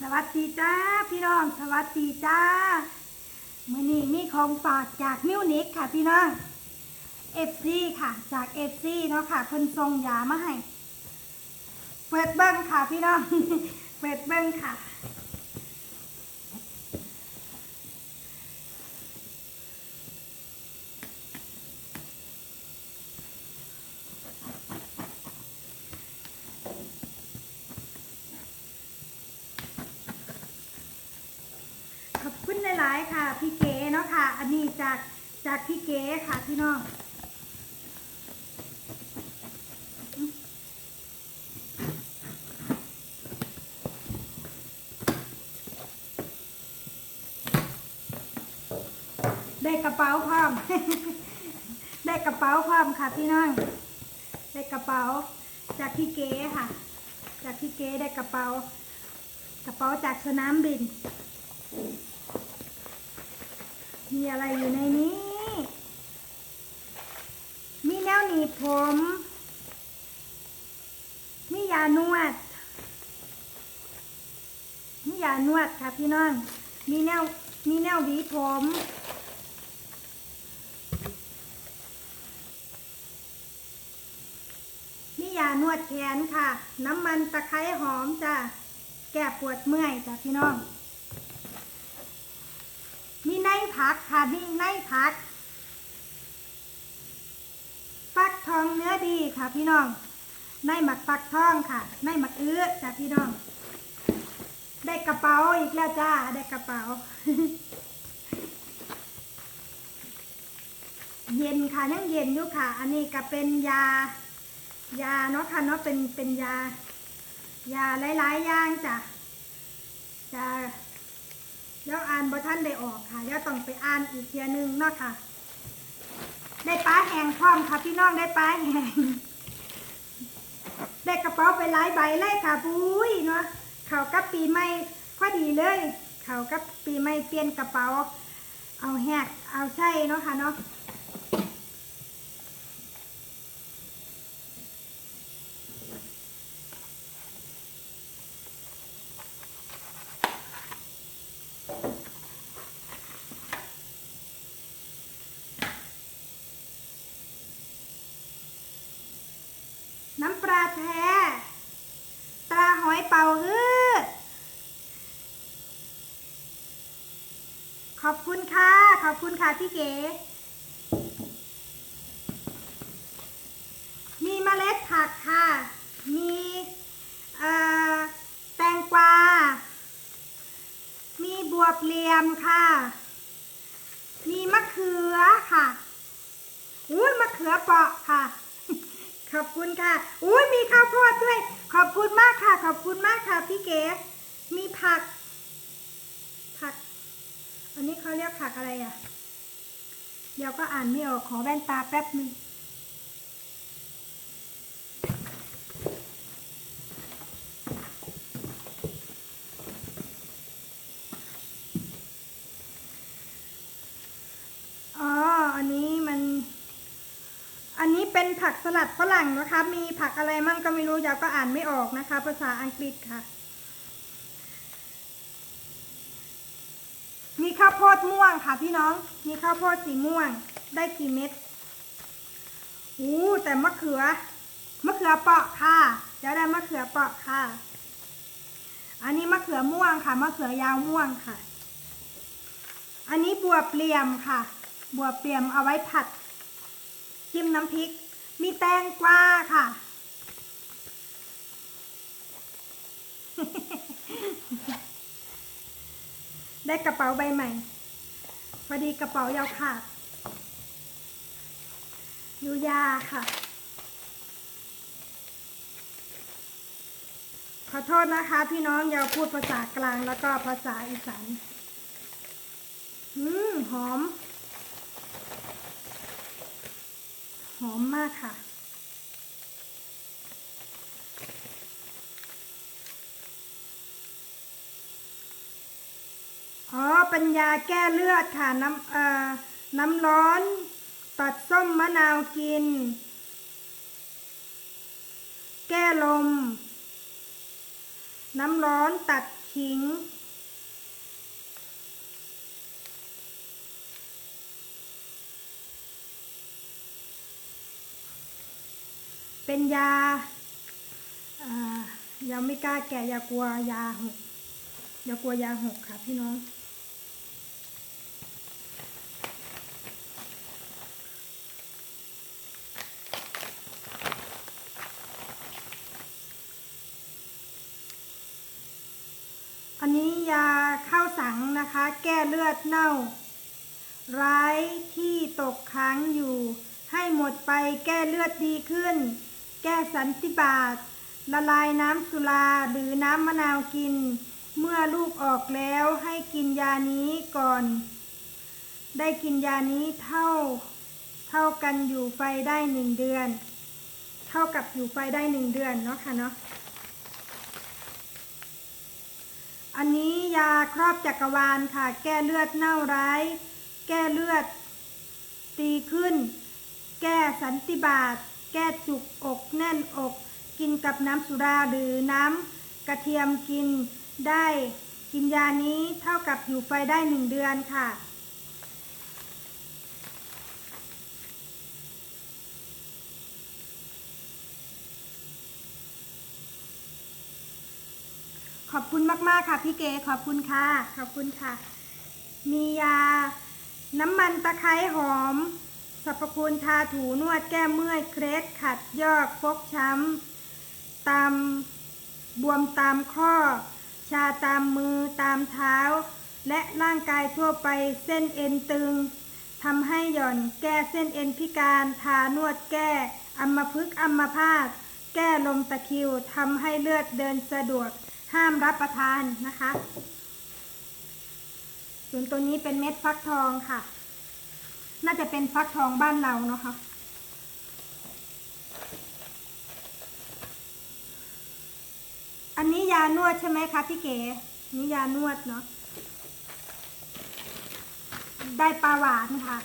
สวัสดีจ้าพี่น้องสวัสดีจ้ามื่อนี้มีของฝากจากมิวนิกค่ะพี่น้องเอฟซีค่ะ จากเอฟซีเนาะค่ะคนทรงยามาให้เปิดเบิ้งค่ะพี่น้อง เปิดเบิ้งค่ะ ขอบคุณห ลายค่ะ พี่เก๋เนาะค่ะ อันนี้จากจากพี่เก๋ค่ะพี่น้องได้กระเป๋าพร้อม ได้กระเป๋าพร้อมค่ะพี่น้อง ได้กระเป๋า จากพี่เก๋ค่ะ จากพี่เก๋ได้กระเป๋า กระเป๋าจากสนามบิน มีอะไรอยู่ในนี้ มีแนวหนีบผม มียานวด มียานวดค่ะพี่น้อง มีแนว มีแนวหวีผมมียานวดแขนค่ะ น้ำมันตะไคร้หอมจ้ะ แก้ปวดเมื่อยจ้ะพี่น้อง มีในผักค่ะนี่ในผัก ฟักทองเนื้อดีค่ะพี่น้อง ในหมักฟักทองค่ะ ในหมักเอื้อจ้ะพี่น้อง ได้กระเป๋าอีกแล้วจ้า ได้กระเป๋า เย็นค่ะยังเย็นอยู่ค่ะ อันนี้ก็เป็นยา ยาเนาะค่ะเนาะเป็นเป็นยา ยาหลายๆอย่างจ้ะจะ เดี๋ยวอ่านบ่ท่านได้ออกค่ะเดี๋ยวต้องไปอ่านอีกเทียนึงเนาะค่ะ ได้ป้าแหงพร้อมค่ะพี่น้องได้ป้าแหงได้กระเป๋าไปหลายใบเลยค่ะปุ้ยเนาะเขากับปีใหม่พอดีเลย เขากับปีใหม่เปลี่ยนกระเป๋า เอาแหกเอาใช่เนาะค่ะเนาะ น้ำปลาแท้ตาหอยเป่าฮื้อขอบคุณค่ะ ขอบคุณค่ะพี่เก๋ มีเมล็ดผักค่ะ มีแตงกวา มีบวบเหลี่ยมค่ะ มีมะเขือค่ะ อุ้ยมะเขือเปาะค่ะ ขอบคุณค่ะ อุ้ย ขอบคุณมากค่ะพี่เก๋มีผัก ผัก อันนี้เขาเรียกผักอะไรอะ เดี๋ยวก็อ่านไม่ออกขอแว่นตาแป๊บหนึ่ง อ๋อ อันนี้มัน อันนี้เป็นผัก สลัดฝรั่งนะคะ มีผักอะไรมั่งก็ไม่รู้ยาวก็อ่านไม่ออกนะคะ ภาษาอังกฤษค่ะ มีข้าวโพดม่วงค่ะพี่น้อง มีข้าวโพดสีม่วง ได้กี่เม็ดอู้แต่มะเขือ มะเขือเปราะค่ะจะได้มะเขือเปราะค่ะ อันนี้มะเขือม่วงค่ะ มะเขือยาวม่วงค่ะ อันนี้บัวเปลี่ยมค่ะ บัวเปลี่ยมเอาไว้ผัดจิ้มน้ำพริก มีแตงกวาค่ะ ได้กระเป๋าใบใหม่ พอดีกระเป๋ายาวขาดยูยาค่ะ ขอโทษนะคะ พี่น้องยาวพูดภาษากลางแล้วก็ภาษาอีสานอืม หอม หอมมากค่ะ อ๋อป็นยาแก้เลือดค่ะ น้ำเอ่อน้ำร้อน ตัดส้มมะนาวกิน แก้ลม น้ำร้อนตัดขิง เป็นยาอ่ายังไม่กล้าแกะอย่ากลัวยาหกอย่ากลัวยาหกค่ะพี่น้อง อันนี้ยาเข้าสังนะคะ แก้เลือดเน่า ร้ายที่ตกค้างอยู่ ให้หมดไปแก้เลือดดีขึ้น แก้สันติบาตละลายน้ำสุราหรือน้ำมะนาวกิน เมื่อลูกออกแล้วให้กินยานี้ก่อน ได้กินยานี้เท่า เท่ากันอยู่ไฟได้หนึ่งเดือน เท่ากับอยู่ไฟได้หนึ่งเดือนเนาะค่ะเนาะอันนี้ยาครอบจักรวาลค่ะ แก้เลือดเน่าร้าย แก้เลือด ตีขึ้น แก้สันติบาต แก้จุกอกแน่นอก กินกับน้ำสุราหรือน้ำกระเทียมกินได้กินยานี้เท่ากับอยู่ไฟได้หนึ่งเดือนค่ะ ขอบคุณมาก ๆ ค่ะพี่เก๋ขอบคุณค่ะ ขอบคุณค่ะ มียาน้ำมันตะไคร้หอม สรรพคุณทาถูนวดแก้เมื่อย เครสขัดยอกฟกช้ำ ตามบวมตามข้อ ชาตามมือตามเท้า และร่างกายทั่วไปเส้นเอ็นตึงทำให้หย่อนแก้เส้นเอ็นพิการทานวดแก้อัมพฤกษ์อัมพาตแก้ลมตะคิวทำให้เลือดเดินสะดวกห้ามรับประทานนะคะส่วนตัวนี้เป็นเม็ดฟักทองค่ะ น่าจะเป็นฟักทองบ้านเราเนาะคะอันนี้ยานวดใช่ไหมคะพี่เก๋นี่ยานวดเนาะได้ปลาหวานค่ะ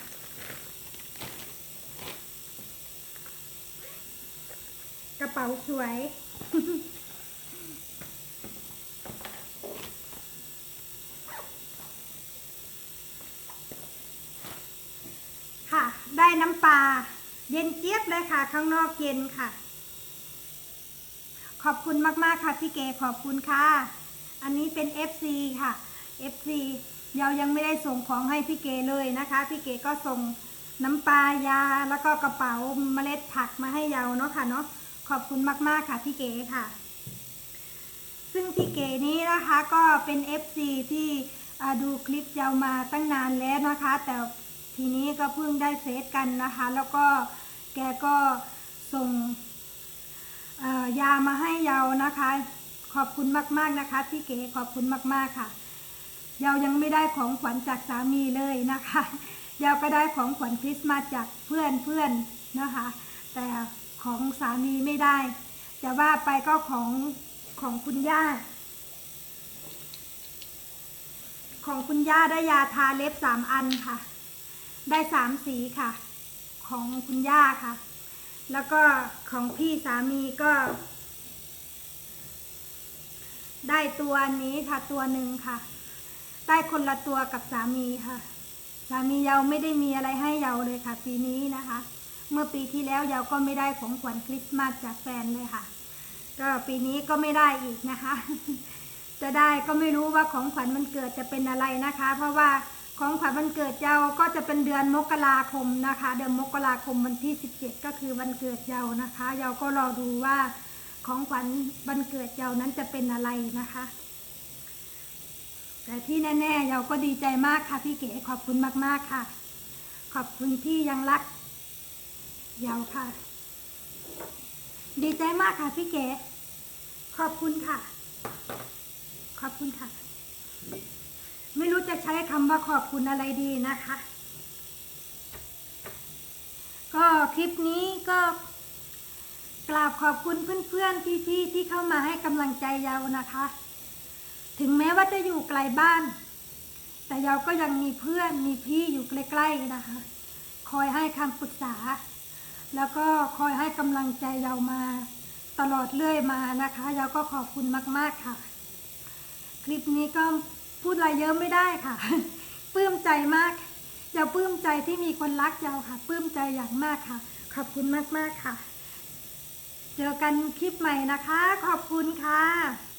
กระเป๋าสวย ค่ะ ได้น้ำปลาเย็นเจี๊ยบเลย ค่ะ ข้างนอกเย็นค่ะ ขอบคุณมาก ๆ ค่ะพี่เก๋ขอบคุณค่ะ อันนี้เป็น FC ค่ะ FC เรายังไม่ได้ส่งของให้พี่เก๋เลยนะคะ พี่เก๋ก็ส่งน้ำปลายาแล้วก็กระเป๋าเมล็ดผักมาให้เราเนาะค่ะเนาะขอบคุณมาก ๆ ค่ะพี่เก๋ค่ะ ซึ่งพี่เก๋นี้นะคะก็เป็น FC ที่อ่ดูคลิปยาวมาตั้งนานแล้วนะคะ แต่ทีนี้ก็เพิ่งได้เฟซกันนะคะ แล้วก็ แกก็ส่งยามาให้เรานะคะ ขอบคุณมากๆนะคะพี่เก๋ขอบคุณมากๆค่ะเรายังไม่ได้ของขวัญจากสามีเลยนะคะเราก็ได้ของขวัญคริสต์มาสจากเพื่อนเพื่อนนะคะ แต่ของสามีไม่ได้ จะว่าไปก็ของของคุณย่า ของคุณย่าได้ยาทาเล็บสามอันค่ะ ได้สามสีค่ะ ของคุณย่าค่ะ แล้วก็ของพี่สามีก็ ได้ตัวนี้ค่ะ ตัวหนึ่งค่ะ ได้คนละตัวกับสามีค่ะ สามีเยาไม่ได้มีอะไรให้เยาเลยค่ะ ปีนี้นะคะ เมื่อปีที่แล้วเยาก็ไม่ได้ของขวัญคริสต์มาสจากแฟนเลยค่ะ ก็ปีนี้ก็ไม่ได้อีกนะคะ จะได้ก็ไม่รู้ว่าของขวัญมันเกิดจะเป็นอะไรนะคะ เพราะว่า ของขวัญวันเกิดเยาก็จะเป็นเดือนมกราคมนะคะ เดือนมกราคมวันที่ 17 ก็คือวันเกิดเยานะคะ เยาก็รอดูว่าของขวัญวันเกิดเยานั้นจะเป็นอะไรนะคะ แต่ที่แน่ๆเยาก็ดีใจมากค่ะพี่เก๋ขอบคุณมากๆค่ะ ขอบคุณที่ยังรักเยาค่ะ ดีใจมากค่ะพี่เก๋ขอบคุณค่ะ ขอบคุณค่ะ ไม่รู้จะใช้คำว่าขอบคุณอะไรดีนะคะ ก็คลิปนี้ก็กราบขอบคุณเพื่อนๆพี่ๆที่เข้ามาให้กำลังใจเยานะคะ ถึงแม้ว่าจะอยู่ไกลบ้าน แต่เยาก็ยังมีเพื่อนมีพี่อยู่ใกล้ๆนะคะ คอยให้คำปรึกษา แล้วก็คอยให้กำลังใจเยามาตลอดเรื่อยมานะคะเยาก็ขอบคุณมาก ๆค่ะ คลิปนี้ก็ พูดอะไรเยอะไม่ได้ค่ะปลื้มใจมากอย่าปลื้มใจที่มีคนรักเราค่ะปลื้มใจอย่างมากค่ะ ขอบคุณมากๆค่ะ เจอกันคลิปใหม่นะคะ ขอบคุณค่ะ